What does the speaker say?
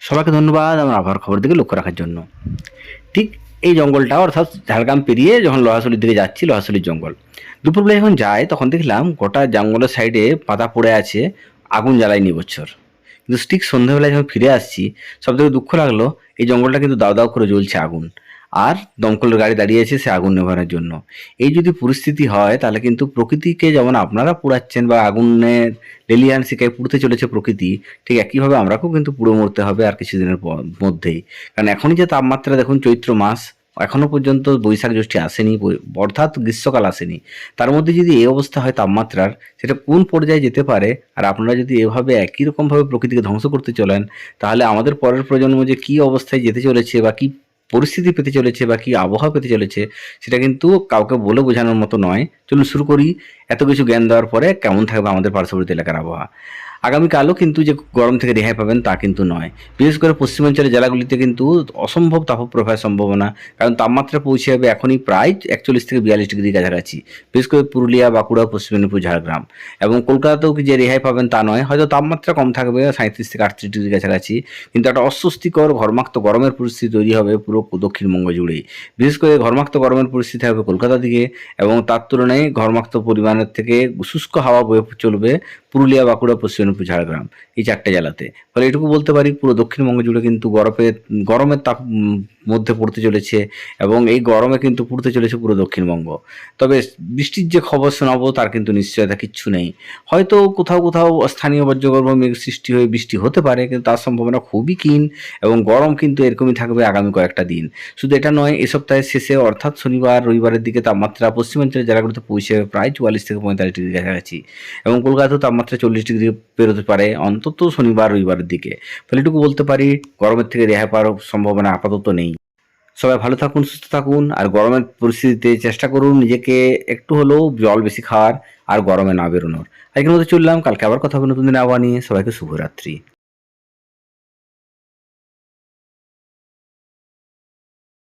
সবাইকে ধন্যবাদ আমার আবহাওয়ার খবর দিকে লক্ষ্য রাখার জন্য। ঠিক এই জঙ্গলটা অর্থাৎ ঝাড়গ্রাম পেরিয়ে যখন লোহাশলির দিকে যাচ্ছি লোহাশলির জঙ্গল। দুপুরবেলা যখন যাই, তখন দেখলাম গোটা জঙ্গলের সাইডে পাতা পড়ে আছে, আগুন জ্বালায়নি বছর। কিন্তু ঠিক সন্ধ্যাবেলায় যখন ফিরে আসছি সব থেকে দুঃখ লাগল, এই জঙ্গলটা কিন্তু দাও দাও করে জ্বলছে আগুন। আর দমকলের গাড়ি দাঁড়িয়ে আছে সে আগুন নেভানোর জন্য। এই যদি পরিস্থিতি হয়, তাহলে কিন্তু প্রকৃতিকে যেমন আপনারা পুড়াচ্ছেন বা আগুনের লেলিয়ান শিকায় পুড়তে চলেছে প্রকৃতি, ঠিক একইভাবে আমরাকেও কিন্তু পুড়ে মরতে হবে আর কিছুদিনের মধ্যেই। কারণ এখনই যে তাপমাত্রা দেখুন, চৈত্র মাস এখনও পর্যন্ত বৈশাখ জ্যৈষ্ঠী আসেনি অর্থাৎ গ্রীষ্মকাল আসেনি। তার মধ্যে যদি এই অবস্থা হয় তাপমাত্রার, সেটা কোন পর্যায়ে যেতে পারে? আর আপনারা যদি এভাবে একই রকমভাবে প্রকৃতিকে ধ্বংস করতে চলেন, তাহলে আমাদের পরের প্রজন্ম যে কী অবস্থায় যেতে চলেছে বা কী পরিস্থিতি পেতে চলেছে বা কী আবহাওয়া পেতে চলেছে, সেটা কিন্তু কাউকে বলে বোঝানোর মতো নয়। চলুন শুরু করি। এত কিছু জ্ঞান দেওয়ার পরে কেমন থাকবে আমাদের পার্শ্ববর্তী এলাকার আবহাওয়া। আগামীকালও কিন্তু যে গরম থেকে রেহাই পাবেন তা কিন্তু নয়। বিশেষ করে পশ্চিমাঞ্চলের জেলাগুলিতে কিন্তু অসম্ভব তাপপ্রবাহের সম্ভাবনা, কারণ তাপমাত্রা পৌঁছে যাবে এখনই প্রায় একচল্লিশ থেকে বিয়াল্লিশ ডিগ্রি কাছাকাছি, বিশেষ করে পুরুলিয়া, বাঁকুড়া, পশ্চিম মেদিনীপুর, ঝাড়গ্রাম। এবং কলকাতাতেও যে রেহাই পাবেন তা নয়, হয়তো তাপমাত্রা কম থাকবে সাঁত্রিশ থেকে আটত্রিশ ডিগ্রি কাছাকাছি, কিন্তু একটা অস্বস্তিকর ঘর্মাক্ত গরমের পরিস্থিতি তৈরি হবে পুরো দক্ষিণবঙ্গ জুড়েই। বিশেষ করে ঘর্মাক্ত গরমের পরিস্থিতি হবে কলকাতা দিকে, এবং তার তুলনায় ঘর্মাক্ত পরিমাণের থেকে শুষ্ক হাওয়া বয়ে চলবে পুরুলিয়া, বাঁকুড়া, পশ্চিম মেদিনীপুর ঝাড়গ্রাম, এই চারটে জেলাতে। ফলে এটুকু বলতে পারি, পুরো দক্ষিণবঙ্গ জুড়ে কিন্তু গরমে গরমের তাপ মধ্যে পড়তে চলেছে এবং এই গরমে কিন্তু পড়তে চলেছে পুরো দক্ষিণবঙ্গ। তবে বৃষ্টির যে খবর শোনাবো তার কিন্তু নিশ্চয়তা কিচ্ছু নেই। হয়তো কোথাও কোথাও স্থানীয় বজ্রগর্ভ মেঘ সৃষ্টি হয়ে বৃষ্টি হতে পারে, কিন্তু তার সম্ভাবনা খুবই ক্ষীণ এবং গরম কিন্তু এরকমই থাকবে আগামী কয়েকটা দিন। শুধু এটা নয়, এ সপ্তাহের শেষে অর্থাৎ শনিবার, রবিবারের দিকে তাপমাত্রা পশ্চিমাঞ্চলের জেলাগুলোতে পৌঁছে প্রায় চুয়াল্লিশ থেকে পঁয়তাল্লিশ ডিগ্রি কাছাকাছি এবং কলকাতাতেও তাপমাত্রা চল্লিশ ডিগ্রি পেরোতে পারে অন্তত শনিবার, রবিবারের দিকে। ফলে এটুকু বলতে পারি, গরমের থেকে রেহাই পাওয়ার সম্ভাবনা আপাতত নেই। সবাই ভালো থাকুন, সুস্থ থাকুন, আর গরমের পরিস্থিতিতে চেষ্টা করুন নিজেকে একটু হলেও জল বেশি খাওয়ার আর গরমে না বেরোনোর। আজকের মতো চললাম, কালকে আবার কথা হবে নতুন দিন আবার নিয়ে। সবাইকে শুভরাত্রি।